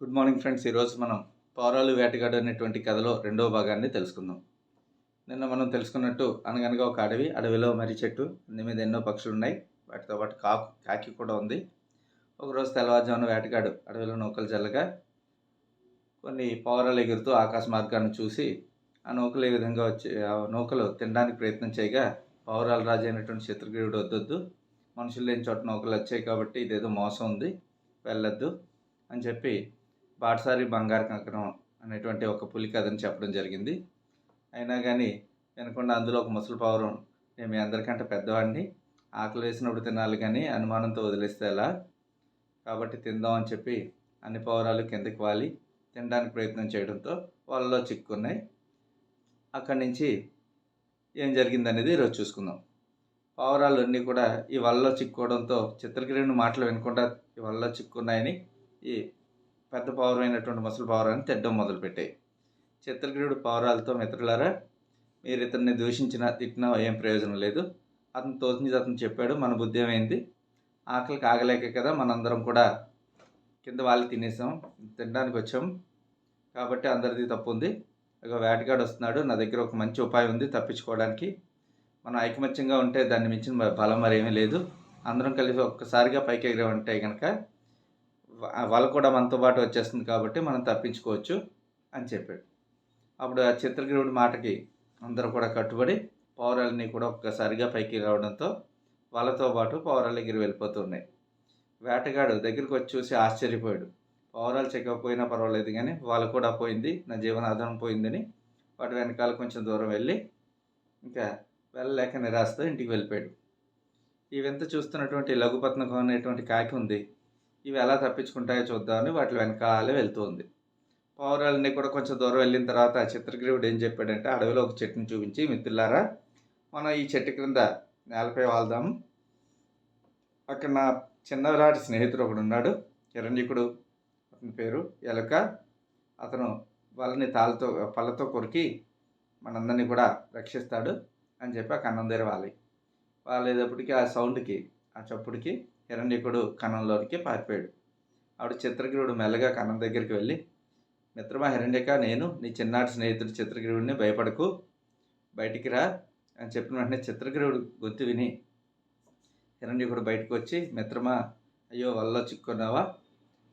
Good morning friends ఈరోజు మనం పౌరాలు వేటగాడు అనేటువంటి కథలో రెండవ భాగాన్ని తెలుసుకుందాం. నిన్న మనం తెలుసుకున్నట్టు అనగనగా ఒక అడవి అడవిలో మర్రి చెట్టు అన్ని మీద ఎన్నో పక్షులు ఉన్నాయి వాటితో పాటు కాకు కాకి కూడా ఉంది. ఒకరోజు తెల్లవారుజామున వేటగాడు అడవిలో నౌకలు జల్లగా కొన్ని పౌరాలు ఎగురుతూ ఆకాశ మార్గాన్ని చూసి ఆ నౌకలు ఏ విధంగా వచ్చి ఆ నౌకలు తినడానికి ప్రయత్నం చేయగా పౌరాల రాజు అయినటువంటి శత్రుఘ్నుడు వద్దొద్దు మనుషులు లేని చోట నౌకలు వచ్చాయి కాబట్టి ఇదేదో మోసం ఉంది వెళ్ళొద్దు అని చెప్పి బాటసారి బంగారు కంకణం అనేటువంటి ఒక పులి కథని చెప్పడం జరిగింది. అయినా కానీ వినకుండా అందులో ఒక ముసలి పౌరం నేను మీ అందరికంటే పెద్దవాడిని. ఆకలి వేసినప్పుడు తినాలి కానీ అనుమానంతో వదిలేస్తే ఎలా? కాబట్టి తిందాం అని చెప్పి అన్ని పౌరాలు కిందకి వాలి. తినడానికి ప్రయత్నం చేయడంతో వాళ్ళలో చిక్కున్నాయి. అక్కడి నుంచి ఏం జరిగిందనేది ఈరోజు చూసుకుందాం. పావురాలు అన్నీ కూడా ఈ వలలో చిక్కుకోవడంతో చిత్రగిరిని మాటలు వినకుండా ఈ వలలో చిక్కున్నాయని ఈ పెద్ద పావురమైనటువంటి ముసలి పావురాన్ని తిట్టడం మొదలుపెట్టాయి. చిత్రగిరుడు పావురాలతో మిత్రులారా మీరు ఇతన్ని దూషించినా తిట్టినా ఏం ప్రయోజనం లేదు. అతను తోచింది అతను చెప్పాడు మన బుద్ధి ఏమైంది? ఆకలికి ఆగలేక కదా మనందరం కూడా కింద వాళ్ళు తినేసాం తినడానికి వచ్చాం. కాబట్టి అందరిది తప్పు ఉంది ఒక వేటగాడు వస్తున్నాడు నా దగ్గర ఒక మంచి ఉపాయం ఉంది తప్పించుకోవడానికి. మనం ఐకమత్యంగా ఉంటే దాన్ని మించిన బలం బలం మరేమీ లేదు. అందరం కలిసి ఒక్కసారిగా పైకి ఎగిరామంటే కనుక వ- కూడా మనతో పాటు వచ్చేస్తుంది కాబట్టి మనం తప్పించుకోవచ్చు అని చెప్పాడు. అప్పుడు ఆ చిత్రగిరుడి మాటకి అందరూ కూడా కట్టుబడి పౌరాలని కూడా ఒక్కసారిగా పైకి రావడంతో వాళ్ళతో పాటు పౌరాల దగ్గర వెళ్ళిపోతున్నాయి. వేటగాడు దగ్గరికి వచ్చి చూసి ఆశ్చర్యపోయాడు. పౌరాలు చెక్కకపోయినా పర్వాలేదు కానీ వాళ్ళు కూడా పోయింది నా జీవనాధారం పోయిందని. వాటి వెనకాల కొంచెం దూరం వెళ్ళి ఇంకా వెళ్ళలేక నిరాశతో ఇంటికి వెళ్ళిపోయాడు. ఈ వింత చూస్తున్నటువంటి లఘుపత్నకం అనేటువంటి కాకి ఉంది. ఇవి ఎలా తప్పించుకుంటాయో చూద్దామని వాటి వెనకాలే వెళ్తుంది. పౌరాలన్నీ కూడా కొంచెం దూరం వెళ్ళిన తర్వాత చిత్రగ్రీవుడు ఏం చెప్పాడంటే అడవిలో ఒక చెట్టుని చూపించి మిత్రులారా మనం ఈ చెట్టు క్రింద నేలపై వాళ్దాం. అక్కడ నా చిన్ననాటి స్నేహితుడు ఒకడు ఉన్నాడు కిరణ్యకుడు అతని పేరు ఎలుక. అతను వాళ్ళని తాళ్ళతో పళ్ళతో కొరికి మనందరినీ కూడా రక్షిస్తాడు అని చెప్పి ఆ కన్నం దగ్గర వాలి. వాళ్ళేటప్పటికి ఆ సౌండ్కి ఆ చప్పుడికి హిరణ్యకుడు కణంలోనికి పారిపోయాడు. ఆవిడ చిత్రగిరుడు మెల్లగా కణం దగ్గరికి వెళ్ళి మిత్రమా హిరణ్యక నేను నీ చిన్నాటి స్నేహితుడు చిత్రగిరుడిని భయపడకు. బయటికి రా అని చెప్పిన వెంటనే చిత్రగిరుడు గొంతు విని హిరణ్యకుడు బయటకు వచ్చి మిత్రమా అయ్యో వల్ల చిక్కున్నావా?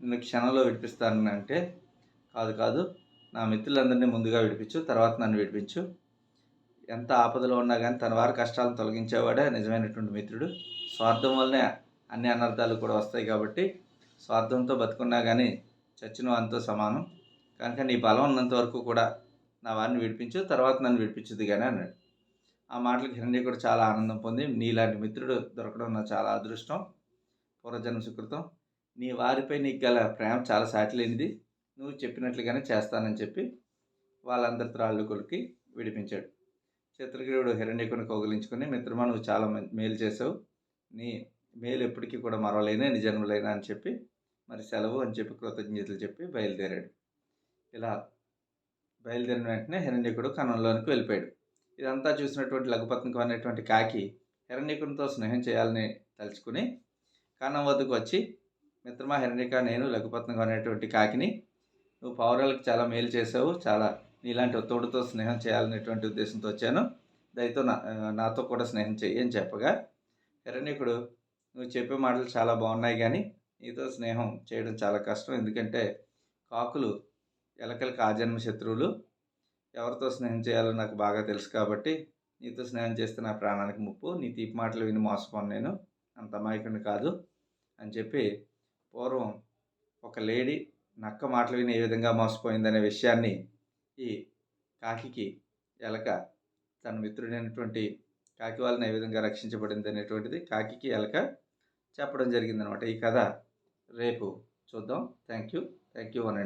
నిన్ను క్షణంలో విడిపిస్తానని అంటే కాదు కాదు నా మిత్రులందరినీ ముందుగా విడిపించు తర్వాత నన్ను విడిపించు. ఎంత ఆపదలో ఉన్నా కానీ తన వారి కష్టాలను తొలగించేవాడే నిజమైనటువంటి మిత్రుడు. స్వార్థం వల్లనే అన్ని అనర్థాలు కూడా వస్తాయి కాబట్టి స్వార్థంతో బతుకున్నా కానీ చచ్చిన అంతో సమానం. కనుక నీ బలం ఉన్నంత వరకు కూడా నా వారిని విడిపించు తర్వాత నన్ను విడిపించుది కానీ అన్నాడు. ఆ మాటలకు హిరణ్య కూడా చాలా ఆనందం పొంది నీలాంటి మిత్రుడు దొరకడం నా చాలా అదృష్టం పూర్వజన్మ సుకృతం. నీ వారిపై నీకు గల ప్రేమ చాలా సాటిలేనిది. నువ్వు చెప్పినట్లుగానే చేస్తానని చెప్పి వాళ్ళందరి త్రాళ్ళు కొలికి విడిపించాడు. చిత్రగ్రీవుడు హిరణ్యకుని కౌగిలించుకుని మిత్రమా నువ్వు చాలా మేలు చేసావు నీ మేలు ఎప్పటికీ కూడా మరవలేనే నిజన్మలైనా అని చెప్పి మరి సెలవు అని చెప్పి కృతజ్ఞతలు చెప్పి బయలుదేరాడు. ఇలా బయలుదేరిన వెంటనే హిరణ్యకుడు కనంలోనికి వెళ్ళిపోయాడు. ఇదంతా చూసినటువంటి లఘుపత్నికం అనేటువంటి కాకి హిరణ్యకునితో స్నేహం చేయాలని తలుచుకుని కనం వద్దకు వచ్చి మిత్రమా హిరణ్యక నేను లఘుపత్నికం అనేటువంటి కాకిని నువ్వు పౌరాలకు చాలా మేలు చేసావు చాలా నీలాంటి తోడుతో స్నేహం చేయాలనేటువంటి ఉద్దేశంతో వచ్చాను. దయతో నా నాతో కూడా స్నేహం చెయ్యి అని చెప్పగా హిరణ్యకుడు నువ్వు చెప్పే మాటలు చాలా బాగున్నాయి కానీ నీతో స్నేహం చేయడం చాలా కష్టం. ఎందుకంటే కాకులు ఎలకలకు ఆజన్మ శత్రువులు ఎవరితో స్నేహం చేయాలో నాకు బాగా తెలుసు కాబట్టి నీతో స్నేహం చేస్తే నా ప్రాణానికి ముప్పు. నీ తీపి మాటలు విని మోసపోను నేను. అంత అమాయకుని కాదు అని చెప్పి పూర్వం ఒక లేడీ నక్క మాటలు విని ఏ విధంగా మోసపోయిందనే విషయాన్ని ఈ కాకికి ఎలక తన మిత్రుడైనటువంటి కాకి వాళ్ళని ఏ విధంగా రక్షించబడింది అనేటువంటిది కాకికి ఎలక చెప్పడం జరిగిందనమాట ఈ కథ. రేపు చూద్దాం. Thank you thank you one and